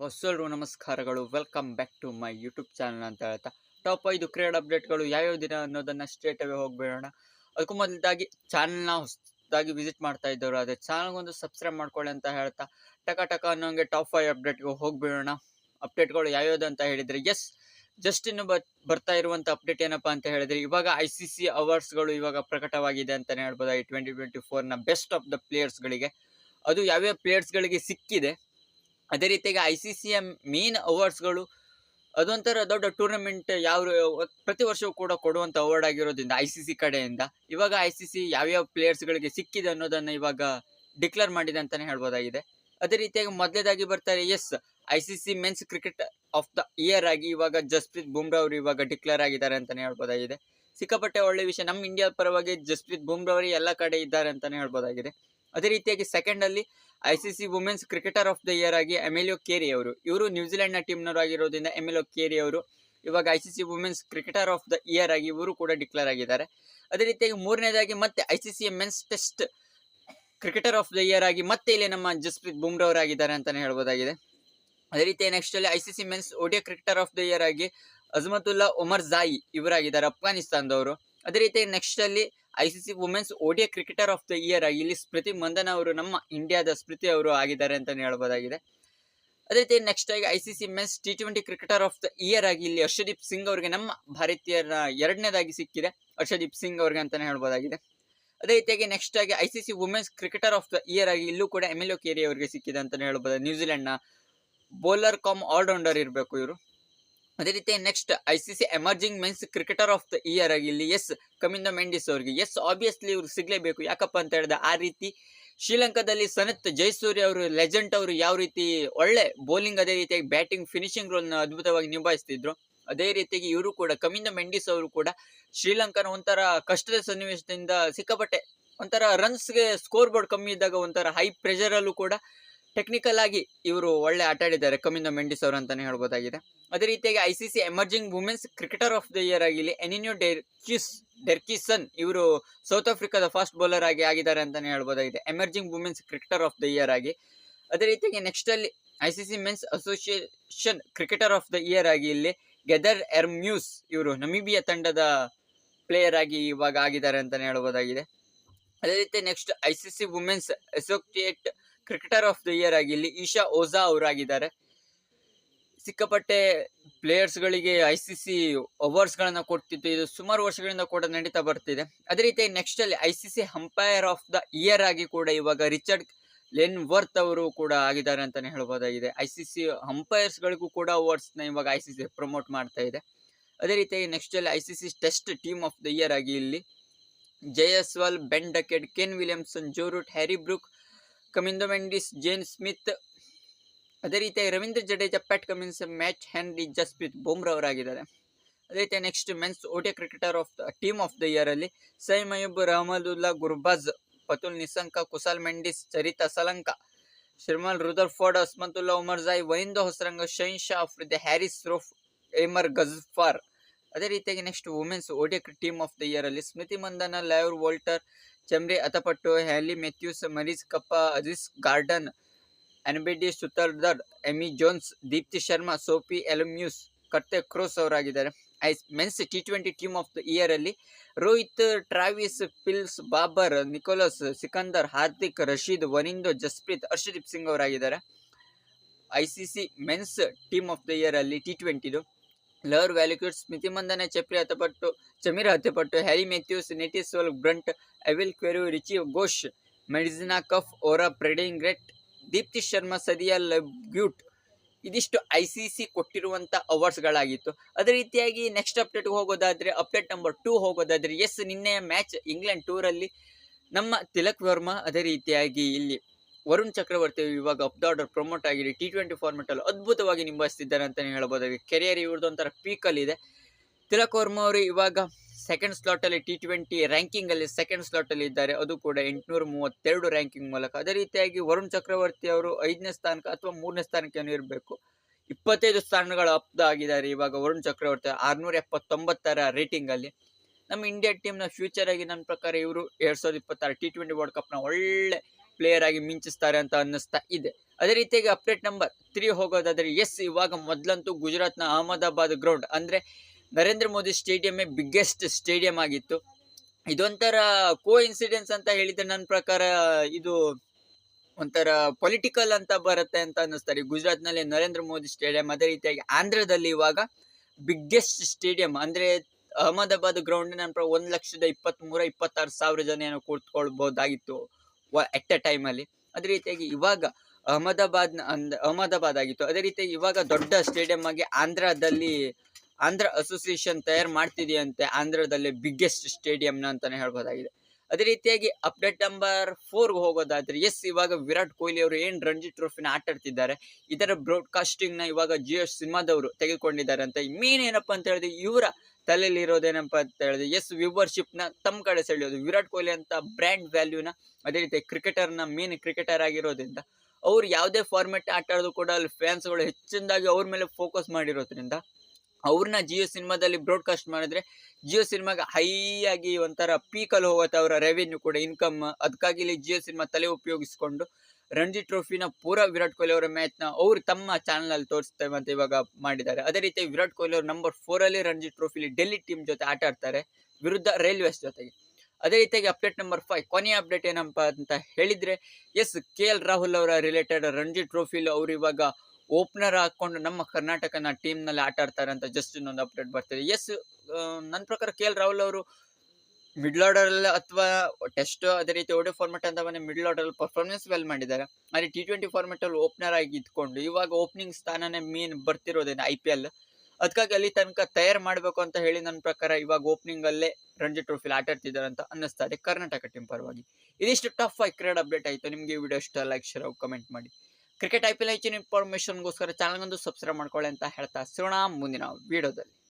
ಬಸ್ಸಲ್ರು ನಮಸ್ಕಾರಗಳು. Welcome back to my YouTube channel ಅಂತ ಹೇಳ್ತಾ. ಟಾಪ್ ಐದು ಕ್ರೀಡ ಅಪ್ಡೇಟ್ಗಳು ಯಾವ್ಯಾವ ದಿನ ಅನ್ನೋದನ್ನು ಸ್ಟ್ರೇಟ್ ಅವೇ ಹೋಗ್ಬೇಡೋಣ. ಅದಕ್ಕೂ ಮೊದಲಾಗಿ ಚಾನಲ್ನ ಹೊಸದಾಗಿ ವಿಸಿಟ್ ಮಾಡ್ತಾ ಇದ್ದವರು ಅದೇ ಚಾನಲ್ಗೊಂದು ಸಬ್ಸ್ಕ್ರೈಬ್ ಮಾಡ್ಕೊಳ್ಳಿ ಅಂತ ಹೇಳ್ತಾ, ಟಕ ಟಕ ಅನ್ನೋಂಗೆ ಟಾಪ್ ಫೈವ್ ಅಪ್ಡೇಟ್ಗೆ ಹೋಗ್ಬೇಡೋಣ. ಅಪ್ಡೇಟ್ಗಳು ಯಾವ್ಯಾವ್ದು ಅಂತ ಹೇಳಿದರೆ ಎಸ್ ಜಸ್ಟ್ ಇನ್ನು ಬರ್ತಾ ಇರುವಂಥ ಅಪ್ಡೇಟ್ ಏನಪ್ಪ ಅಂತ ಹೇಳಿದ್ರೆ, ಇವಾಗ ಐ ಸಿ ಸಿ ಅವಾರ್ಡ್ಸ್ಗಳು ಇವಾಗ ಪ್ರಕಟವಾಗಿದೆ ಅಂತಲೇ ಹೇಳ್ಬೋದು. ಈ ಟ್ವೆಂಟಿ ಟ್ವೆಂಟಿ ಫೋರ್ನ ಬೆಸ್ಟ್ ಆಫ್ ದ ಪ್ಲೇಯರ್ಸ್ಗಳಿಗೆ ಅದು ಯಾವ್ಯಾವ ಪ್ಲೇಯರ್ಸ್ಗಳಿಗೆ ಸಿಕ್ಕಿದೆ ಅದೇ ರೀತಿಯಾಗಿ ಐ ಸಿ ಸಿಯ ಮೇನ್ ಅವಾರ್ಡ್ಸ್ಗಳು ಅದೊಂಥರ ದೊಡ್ಡ ಟೂರ್ನಮೆಂಟ್ ಯಾವ ಪ್ರತಿ ವರ್ಷವೂ ಕೂಡ ಕೊಡುವಂಥ ಅವಾರ್ಡ್ ಆಗಿರೋದ್ರಿಂದ ಐ ಸಿ ಸಿ ಕಡೆಯಿಂದ. ಇವಾಗ ಐ ಸಿ ಸಿ ಯಾವ್ಯಾವ ಪ್ಲೇಯರ್ಸ್ಗಳಿಗೆ ಸಿಕ್ಕಿದೆ ಅನ್ನೋದನ್ನು ಇವಾಗ ಡಿಕ್ಲೇರ್ ಮಾಡಿದೆ ಅಂತಲೇ ಹೇಳ್ಬೋದಾಗಿದೆ. ಅದೇ ರೀತಿಯಾಗಿ ಮೊದಲೇದಾಗಿ ಬರ್ತಾರೆ S I C C men's cricket of the year ಆಗಿ ಇವಾಗ ಜಸ್ಪ್ರೀತ್ ಬುಮ್ರಾ ಅವರು ಇವಾಗ ಡಿಕ್ಲೇರ್ ಆಗಿದ್ದಾರೆ ಅಂತಲೇ ಹೇಳ್ಬೋದಾಗಿದೆ. ಸಿಕ್ಕಾಪಟ್ಟೆ ಒಳ್ಳೆ ವಿಷಯ ನಮ್ಮ ಇಂಡಿಯಾ ಪರವಾಗಿ ಜಸ್ಪ್ರೀತ್ ಬುಮ್ರಾ ಅವರು ಎಲ್ಲ ಕಡೆ ಇದ್ದಾರೆ ಅಂತಲೇ ಹೇಳ್ಬೋದಾಗಿದೆ. ಅದೇ ರೀತಿಯಾಗಿ ಸೆಕೆಂಡ್ ಅಲ್ಲಿ I C C women's cricketer of the year ಆಗಿ ಎಮಿಲಿಯೋ ಕೇರಿ ಅವರು. ಇವರು ನ್ಯೂಜಿಲೆಂಡ್ನ ಆಗಿರೋದ್ರಿಂದ ಎಮಿಲಿಯೋ ಕೇರಿ ಅವರು ಇವಾಗ I C C women's cricketer of the year ಆಗಿ ಇವರು ಕೂಡ ಡಿಕ್ಲೇರ್ ಆಗಿದ್ದಾರೆ. ಅದೇ ರೀತಿಯಾಗಿ ಮೂರನೇದಾಗಿ ಮತ್ತೆ I C C men's Test cricketer of the year ಆಗಿ ಮತ್ತೆ ಇಲ್ಲಿ ನಮ್ಮ ಜಸ್ಪ್ರೀತ್ ಬುಮ್ರಾ ಅವರಾಗಿದ್ದಾರೆ ಅಂತಲೇ ಹೇಳ್ಬೋದಾಗಿದೆ. ಅದೇ ರೀತಿ ನೆಕ್ಸ್ಟ್ ಅಲ್ಲಿ I C C men's ODI cricketer of the year ಆಗಿ ಅಜ್ಮತುಲ್ಲಾ ಒಮರ್ ಜಾಯಿ ಇವರಾಗಿದ್ದಾರೆ ಅಫ್ಘಾನಿಸ್ತಾನದವರು ಅದೇ ರೀತಿಯಾಗಿ ನೆಕ್ಸ್ಟ್ ಅಲ್ಲಿ I C C women's ODI cricketer of the year ಆಗಿ ಇಲ್ಲಿ ಸ್ಮೃತಿ ಮಂದನ ಅವರು ನಮ್ಮ ಇಂಡಿಯಾದ ಸ್ಮೃತಿ ಅವರು ಆಗಿದ್ದಾರೆ ಅಂತ ಹೇಳ್ಬೋದಾಗಿದೆ. ಅದೇ ರೀತಿ ನೆಕ್ಸ್ಟ್ ಆಗಿ I C C men's T twenty cricketer of the year ಆಗಿ ಇಲ್ಲಿ ಹರ್ಷದೀಪ್ ಸಿಂಗ್ ಅವರಿಗೆ ನಮ್ಮ ಭಾರತೀಯರ ಎರಡನೇದಾಗಿ ಸಿಕ್ಕಿದೆ. ಹರ್ಷದೀಪ್ ಸಿಂಗ್ ಅವರಿಗೆ ಅಂತಾನೆ ಹೇಳ್ಬೋದಾಗಿದೆ. ಅದೇ ರೀತಿಯಾಗಿ ನೆಕ್ಸ್ಟ್ ಆಗಿ I C C women's cricketer of the year ಆಗಿ ಇಲ್ಲೂ ಕೂಡ ಎಂ ಎಮಿಲೋ ಕೇರಿ ಅವರಿಗೆ ಸಿಕ್ಕಿದೆ ಅಂತಲೇ ಹೇಳ್ಬೋದು ನ್ಯೂಜಿಲೆಂಡ್ನ ಬೌಲರ್ ಕಾಮ್ ಆಲ್ರೌಂಡರ್ ಇರಬೇಕು ಇವರು. ಅದೇ ರೀತಿ next I C C emerging men's cricketer of the year ಆಗಿ ಇಲ್ಲಿ ಎಸ್ ಕಮಿಂದ ಮೆಂಡಿಸ್ ಅವರಿಗೆ. ಎಸ್ ಆಬ್ವಿಯಸ್ಲಿ ಇವ್ರಿಗೆ ಸಿಗ್ಲೇಬೇಕು. ಯಾಕಪ್ಪ ಅಂತ ಹೇಳಿದ ಆ ರೀತಿ ಶ್ರೀಲಂಕಾದಲ್ಲಿ ಸನತ್ ಜಯಸೂರ್ಯ ಅವರು ಲೆಜೆಂಡ್ ಅವರು ಯಾವ ರೀತಿ ಒಳ್ಳೆ ಬೌಲಿಂಗ್ ಅದೇ ರೀತಿಯಾಗಿ ಬ್ಯಾಟಿಂಗ್ ಫಿನಿಶಿಂಗ್ ರೋಲ್ನ ಅದ್ಭುತವಾಗಿ ನಿಭಾಯಿಸ್ತಿದ್ರು. ಅದೇ ರೀತಿಯಾಗಿ ಇವರು ಕೂಡ, ಕಮಿಂದ ಮೆಂಡಿಸ್ ಅವರು ಕೂಡ ಶ್ರೀಲಂಕಾನ ಒಂಥರ ಕಷ್ಟದ ಸನ್ನಿವೇಶದಿಂದ ಸಿಕ್ಕಾಪಟ್ಟೆ ಒಂಥರ ರನ್ಸ್ಗೆ ಸ್ಕೋರ್ ಬೋರ್ಡ್ ಕಮ್ಮಿ ಇದ್ದಾಗ ಒಂಥರ ಹೈ ಪ್ರೆಷರಲ್ಲೂ ಕೂಡ ಟೆಕ್ನಿಕಲ್ ಆಗಿ ಇವರು ಒಳ್ಳೆ ಆಟ ಆಡಿದ್ದಾರೆ. ಕಮಿಂದ ಮೆಂಡಿಸ್ ಅವರು ಅಂತಾನೆ ಹೇಳ್ಬೋದಾಗಿದೆ. ಅದೇ ರೀತಿಯಾಗಿ I C C emerging women's cricketer of the year ಆಗಿ ಎನಿನ್ಯೂ ಎನಿನ್ಯೋ ಡೆರ್ಕಿಸ್ ಡೆರ್ಕಿಸನ್ ಇವರು ಸೌತ್ ಆಫ್ರಿಕಾದ ಫಾಸ್ಟ್ ಬೌಲರ್ ಆಗಿ ಆಗಿದ್ದಾರೆ ಅಂತಾನೆ ಹೇಳ್ಬೋದಾಗಿದೆ. Emerging women's cricketer of the year ಆಗಿ. ಅದೇ ರೀತಿಯಾಗಿ ನೆಕ್ಸ್ಟ್ ಅಲ್ಲಿ I C C men's association cricketer of the year ಆಗಿ ಇಲ್ಲಿ ಗೆದರ್ ಎರ್ಮ್ಯೂಸ್ ಇವರು ನಮಿಬಿಯಾ ತಂಡದ ಪ್ಲೇಯರ್ ಆಗಿ ಇವಾಗ ಆಗಿದ್ದಾರೆ ಅಂತಾನೆ ಹೇಳ್ಬೋದಾಗಿದೆ. ಅದೇ ರೀತಿ next I C C women's associate cricketer of the year ಆಗಿ ಇಲ್ಲಿ ಈಶಾ ಓಜಾ ಅವರಾಗಿದ್ದಾರೆ. ಸಿಕ್ಕಾಪಟ್ಟೆ ಪ್ಲೇಯರ್ಸ್ಗಳಿಗೆ ಐ ಸಿ ಸಿ ಅವಾರ್ಡ್ಸ್ಗಳನ್ನು ಕೊಡ್ತಿತ್ತು. ಇದು ಸುಮಾರು ವರ್ಷಗಳಿಂದ ಕೂಡ ನಡೀತಾ ಬರ್ತಿದೆ. ಅದೇ ರೀತಿ ನೆಕ್ಸ್ಟ್ ಅಲ್ಲಿ I C C umpire of the year ಆಗಿ ಕೂಡ ಇವಾಗ ರಿಚರ್ಡ್ ಲೆನ್ ವರ್ತ್ ಅವರು ಕೂಡ ಆಗಿದ್ದಾರೆ ಅಂತಾನೆ ಹೇಳ್ಬೋದಾಗಿದೆ. ಐ ಸಿ ಸಿ ಅಂಪೈರ್ಸ್ಗಳಿಗೂ ಕೂಡ ಅವಾರ್ಡ್ಸ್ನ ಇವಾಗ ಐ ಸಿ ಸಿ ಪ್ರಮೋಟ್ ಮಾಡ್ತಾ ಇದೆ. ಅದೇ ರೀತಿ ನೆಕ್ಸ್ಟ್ ಅಲ್ಲಿ I C C test team of the year ಆಗಿ ಇಲ್ಲಿ Jaiswal Ben Duckett Kane Williamson Joe Root Harry Brook Kamindu Mendis, Jamie Smith. ಅದೇ ರೀತಿಯಾಗಿ Ravindra Jadeja, Pat Cummins, Matt Henry Jasprit Bumrah ಅವರಾಗಿದ್ದಾರೆ. ಅದೇ ರೀತಿ next men's ODI cricketer of the team of the year ಅಲ್ಲಿ ಸೈಮ್ ರಹಮದುಲ್ಲಾ ಗುರ್ಬಾಜ್, ಪತುಲ್ ನಿಸಂಕ ಕುಸಾಲ್ ಮೆಂಡಿಸ್, ಚರಿತಾ ಸಲಂಕ, ಶಿರ್ಮಲ್ Rutherford Azmatullah Omarzai, Wanindu Hasaranga, Shaheen Shah Afridi Harris ರೋಫ್, ಏಮರ್ ಗಜ್ಫಾರ್. ಅದೇ ರೀತಿಯಾಗಿ next women's ODI team of the year ಅಲ್ಲಿ Smriti Mandhana ಲೈವ್ರ್ ವೋಲ್ಟರ್ ಚಮ್ರಿ ಅತಪಟ್ಟು, ಹ್ಯಾಲಿ, Matthews, Marizanne, Kapp, ಅಜಿಸ್, Gardner, Annabel Sutherland Amy Jones, Deepti Sharma, Sophie ಎಲಮ್ಯೂಸ್ ಕರ್ತೆ crores ಅವರಾಗಿದ್ದಾರೆ. I men's T twenty team of the ಅಲ್ಲಿ Rohit, Travis, pills, Babar, Nicholas, Sikandar, Hardik, Rashid, Wanindu, Jasprit, Arshdeep Singh ಅವರಾಗಿದ್ದಾರೆ. I C C men's team of the year ಅಲ್ಲಿ T ಟ್ವೆಂಟಿದು lover ವ್ಯಾಲ್ಯೂಕ್ಯೂಟ್ Smriti Mandhana, chapri Athapaththu Chamari Athapaththu Harry Matthews ವಲ್ Brunt, ಅವಿಲ್ ಕ್ವೆರು, Richa Ghosh ಮೆಡಿಸಿನಾ cough, Vora ಪ್ರೆಡಿಂಗ್ ರೆಟ್ ದೀಪ್ತಿ ಶರ್ಮಾ, ಸದಿಯಾ ಲಬ್ಗ್ಯೂಟ್. ಇದಿಷ್ಟು I C C ಕೊಟ್ಟಿರುವಂಥ ಅವಾರ್ಡ್ಸ್ಗಳಾಗಿತ್ತು. ಅದೇ ರೀತಿಯಾಗಿ ನೆಕ್ಸ್ಟ್ ಅಪ್ಡೇಟ್ಗೆ ಹೋಗೋದಾದ್ರೆ ಅಪ್ಡೇಟ್ ನಂಬರ್ ಟೂ ಹೋಗೋದಾದ್ರೆ ಎಸ್ ನಿನ್ನೆಯ ಮ್ಯಾಚ್ ಇಂಗ್ಲೆಂಡ್ ಟೂರಲ್ಲಿ ನಮ್ಮ ತಿಲಕ್ ವರ್ಮಾ ಅದೇ ರೀತಿಯಾಗಿ ಇಲ್ಲಿ ವರುಣ್ ಚಕ್ರವರ್ತಿ ಇವಾಗ ಅಪ್ ದ ಪ್ರಮೋಟ್ ಆಗಿದೆ. ಟಿ ಟ್ವೆಂಟಿ ಫಾರ್ಮೆಟಲ್ಲಿ ಅದ್ಭುತವಾಗಿ ನಿಭಾಯಿಸ್ತಿದ್ದಾರೆ ಅಂತಲೇ ಹೇಳ್ಬೋದಾಗಿ ಕೆರಿಯರ್ ಇವ್ರದ್ದು ಒಂಥರ ಪೀಕಲ್ಲಿದೆ ತಿಲಕ್ ವರ್ಮ ಅವರು ಇವಾಗ ಸೆಕೆಂಡ್ ಸ್ಲಾಟಲ್ಲಿ ಟಿ ಟ್ವೆಂಟಿ ರ್ಯಾಂಕಿಂಗಲ್ಲಿ ಸೆಕೆಂಡ್ ಸ್ಲಾಟಲ್ಲಿ ಇದ್ದಾರೆ. ಅದು ಕೂಡ ಎಂಟುನೂರ ಮೂವತ್ತೆರಡು ರ್ಯಾಂಕಿಂಗ್ ಮೂಲಕ. ಅದೇ ರೀತಿಯಾಗಿ ವರುಣ್ ಚಕ್ರವರ್ತಿ ಅವರು ಐದನೇ ಸ್ಥಾನಕ್ಕೆ ಅಥವಾ ಮೂರನೇ ಸ್ಥಾನಕ್ಕೆ ಇರಬೇಕು. ಇಪ್ಪತ್ತೈದು ಸ್ಥಾನಗಳು ಅಪ್ ಆಗಿದ್ದಾರೆ ಇವಾಗ ವರುಣ್ ಚಕ್ರವರ್ತಿ. ಆರುನೂರ ಎಪ್ಪತ್ತೊಂಬತ್ತರ ರೇಟಿಂಗಲ್ಲಿ ನಮ್ಮ ಇಂಡಿಯಾ ಟೀಮ್ನ ಫ್ಯೂಚರ್ ಆಗಿ ನನ್ನ ಪ್ರಕಾರ ಇವರು ಎರಡು ಸಾವಿರದ ಇಪ್ಪತ್ತಾರು ಟಿ ಟ್ವೆಂಟಿ ವರ್ಲ್ಡ್ ಕಪ್ನ ಒಳ್ಳೆ ಪ್ಲೇಯರ್ ಆಗಿ ಮಿಂಚಿಸ್ತಾರೆ ಅಂತ ಅನ್ನಿಸ್ತಾ ಇದೆ. ಅದೇ ರೀತಿಯಾಗಿ ಅಪ್ಡೇಟ್ ನಂಬರ್ ತ್ರೀ ಹೋಗೋದಾದರೆ ಎಸ್ ಇವಾಗ ಮೊದಲಂತೂ ಗುಜರಾತ್ನ ಅಹಮದಾಬಾದ್ ಗ್ರೌಂಡ್ ಅಂದರೆ ನರೇಂದ್ರ ಮೋದಿ ಸ್ಟೇಡಿಯಮ್ಮೇ ಬಿಗ್ಗೆಸ್ಟ್ ಸ್ಟೇಡಿಯಂ ಆಗಿತ್ತು. ಇದೊಂಥರ ಕೋ ಇನ್ಸಿಡೆನ್ಸ್ ಅಂತ ಹೇಳಿದ್ರೆ ನನ್ನ ಪ್ರಕಾರ ಇದು ಒಂಥರ ಪೊಲಿಟಿಕಲ್ ಅಂತ ಬರುತ್ತೆ ಅಂತ ಅನ್ನಿಸ್ತಾರೆ ಗುಜರಾತ್ನಲ್ಲಿ ನರೇಂದ್ರ ಮೋದಿ ಸ್ಟೇಡಿಯಂ, ಅದೇ ರೀತಿಯಾಗಿ ಆಂಧ್ರದಲ್ಲಿ ಇವಾಗ ಬಿಗ್ಗೆಸ್ಟ್ ಸ್ಟೇಡಿಯಂ ಅಂದರೆ ಅಹಮದಾಬಾದ್ ಗ್ರೌಂಡ್ ನನ್ನ ಪ್ರ ಒಂದು ಲಕ್ಷದ ಇಪ್ಪತ್ತ್ಮೂರ ಇಪ್ಪತ್ತಾರು ಸಾವಿರ ಜನ ಏನೋ ಕೂತ್ಕೊಳ್ಬೋದಾಗಿತ್ತು. ಎಟ್ ಎ ಟೈಮಲ್ಲಿ ಅದೇ ರೀತಿಯಾಗಿ ಇವಾಗ ಅಹಮದಾಬಾದ್ ಅಂದ್, ಅಹಮದಾಬಾದ್ ಆಗಿತ್ತು. ಅದೇ ರೀತಿಯಾಗಿ ಇವಾಗ ದೊಡ್ಡ ಸ್ಟೇಡಿಯಂ ಆಗಿ ಆಂಧ್ರದಲ್ಲಿ, ಆಂಧ್ರ ಅಸೋಸಿಯೇಷನ್ ತಯಾರು ಮಾಡ್ತಿದೆಯಂತೆ ಆಂಧ್ರದಲ್ಲಿ ಬಿಗ್ಗೆಸ್ಟ್ ಸ್ಟೇಡಿಯಂನ ಅಂತಾನೆ ಹೇಳ್ಬೋದಾಗಿದೆ. ಅದೇ ರೀತಿಯಾಗಿ ಅಪ್ಡೇಟ್ ನಂಬರ್ ಫೋರ್ಗೆ ಹೋಗೋದಾದ್ರೆ ಎಸ್ ಇವಾಗ ವಿರಾಟ್ ಕೊಹ್ಲಿ ಅವರು ಏನು ರಣಜಿ ಟ್ರೋಫಿನ ಆಟಾಡ್ತಿದ್ದಾರೆ, ಇದರ ಬ್ರಾಡ್ಕಾಸ್ಟಿಂಗ್ನ ಇವಾಗ ಜಿಯೋ ಸಿನಿಮಾದವರು ತೆಗೆದುಕೊಂಡಿದ್ದಾರೆ ಅಂತ. ಮೇನ್ ಏನಪ್ಪ ಅಂತ ಹೇಳಿದ್ರೆ, ಇವರ ತಲೆಯಲ್ಲಿ ಇರೋದೇನಪ್ಪ ಅಂತ ಹೇಳಿದ್ರೆ ಎಸ್ ವ್ಯೂವರ್ಶಿಪ್ನ ತಮ್ಮ ಕಡೆ ಸೆಳೆಯೋದು. ವಿರಾಟ್ ಕೊಹ್ಲಿ ಅಂತ ಬ್ರ್ಯಾಂಡ್ ವ್ಯಾಲ್ಯೂನ ಅದೇ ರೀತಿ ಕ್ರಿಕೆಟರ್ನ ಮೇನ್ ಕ್ರಿಕೆಟರ್ ಆಗಿರೋದ್ರಿಂದ, ಅವ್ರು ಯಾವುದೇ ಫಾರ್ಮೆಟ್ ಆಟ ಆಡೋದು ಕೂಡ ಅಲ್ಲಿ ಫ್ಯಾನ್ಸ್ಗಳು ಹೆಚ್ಚಿನದಾಗಿ ಅವ್ರ ಮೇಲೆ ಫೋಕಸ್ ಮಾಡಿರೋದ್ರಿಂದ ಅವ್ರನ್ನ ಜಿಯೋ ಸಿನಿಮಾದಲ್ಲಿ ಬ್ರಾಡ್ಕಾಸ್ಟ್ ಮಾಡಿದ್ರೆ, ಜಿಯೋ ಸಿನಿಮಾಗೆ ಹೈ ಆಗಿ ಒಂಥರ ಪೀಕಲ್ಲಿ ಹೋಗುತ್ತೆ ಅವರ ರೆವೆನ್ಯೂ ಕೂಡ ಇನ್ಕಮ್ ಅದಕ್ಕಾಗಿ ಇಲ್ಲಿ ಜಿಯೋ ಸಿನಿಮಾ ತಲೆ ಉಪಯೋಗಿಸ್ಕೊಂಡು ರಣಜಿ ಟ್ರೋಫಿನ ಪೂರ ವಿರಾಟ್ ಕೊಹ್ಲಿ ಅವರ ಮ್ಯಾಚ್ನ ಅವ್ರು ತಮ್ಮ ಚಾನಲಲ್ಲಿ ತೋರಿಸ್ತೇವೆ ಅಂತ ಇವಾಗ ಮಾಡಿದ್ದಾರೆ. ಅದೇ ರೀತಿ ವಿರಾಟ್ ಕೊಹ್ಲಿ ಅವರು ನಂಬರ್ ಫೋರಲ್ಲಿ ರಣಜಿ ಟ್ರೋಫಿಲಿ ಡೆಲ್ಲಿ ಟೀಮ್ ಜೊತೆ ಆಟ ಆಡ್ತಾರೆ, ವಿರುದ್ಧ ರೈಲ್ವೇಸ್ ಜೊತೆಗೆ. ಅದೇ ರೀತಿಯಾಗಿ ಅಪ್ಡೇಟ್ ನಂಬರ್ ಫೈವ್ ಕೊನೆಯ ಅಪ್ಡೇಟ್ ಏನಪ್ಪ ಅಂತ ಹೇಳಿದ್ರೆ, ಎಸ್ ಕೆ ಎಲ್ ರಾಹುಲ್ ಅವರ ರಿಲೇಟೆಡ್ ರಣಜಿ ಟ್ರೋಫಿಲಿ ಅವರು ಇವಾಗ ಓಪನರ್ ಹಾಕೊಂಡು ನಮ್ಮ ಕರ್ನಾಟಕನ ಟೀಮ್ನಲ್ಲಿ ಆಟ ಆಡ್ತಾರೆ ಅಂತ ಜಸ್ಟ್ ಇನ್ನೊಂದು ಅಪ್ಡೇಟ್ ಬರ್ತದೆ. ಎಸ್ ನನ್ನ ಪ್ರಕಾರ ಕೆ ಎಲ್ ರಾಹುಲ್ ಅವರು ಮಿಡ್ಲ್ ಆರ್ಡರ್ ಅಥವಾ ಟೆಸ್ಟ್ ಅದೇ ರೀತಿ ಒಡೆ ಫಾರ್ಮೆಟ್ ಅಂತ ಬಂದ್ರೆ ಮಿಡ್ಲ್ ಆರ್ಡರ್ ಪರ್ಫಾರ್ಮೆನ್ಸ್ ವೆಲ್ ಮಾಡಿದ್ದಾರೆ. ಅದೇ ಟಿ ಟ್ವೆಂಟಿ ಫಾರ್ಮೆಟಲ್ಲಿ ಓಪನರ್ ಆಗಿ ಇದ್ಕೊಂಡು, ಇವಾಗ ಓಪನಿಂಗ್ ಸ್ಥಾನನೇ ಮೇನ್ ಬರ್ತಿರೋದೇನೆ ಐ ಪಿ ಎಲ್ ಅದಕ್ಕಾಗಿ ಅಲ್ಲಿ ತನಕ ತಯಾರು ಮಾಡಬೇಕು ಅಂತ ಹೇಳಿ ನನ್ನ ಪ್ರಕಾರ ಇವಾಗ ಓಪನಿಂಗ್ ಅಲ್ಲೇ ರಣಜಿ ಟ್ರೋಫಿಲಿ ಆಟ ಅಂತ ಅನ್ನಿಸ್ತಾ ಇದೆ ಕರ್ನಾಟಕ ಟೀಮ್ ಪರವಾಗಿ. ಇದಿಷ್ಟು ಟಫ್ ಆಗಿ ಕ್ರೀಡ್ ಅಪ್ಡೇಟ್ ಆಯಿತು. ನಿಮಗೆ ಈ ವಿಡಿಯೋ ಇಷ್ಟ ಲೈಕ್ ಶೇರ್ ಕಮೆಂಟ್ ಮಾಡಿ. ಕ್ರಿಕೆಟ್ ಐ ಪಿ ಎಲ್ ಹೆಚ್ಚಿನ ಇನ್ಫಾರ್ಮೇಷನ್ಗೋಸ್ಕರ ಚಾನಲ್ಗೊಂದು ಸಬ್ಸ್ಕ್ರೈಬ್ ಮಾಡ್ಕೊಳ್ಳಿ ಅಂತ ಹೇಳ್ತಾ ಸಿಗೋಣ ಮುಂದಿನ ವಿಡಿಯೋದಲ್ಲಿ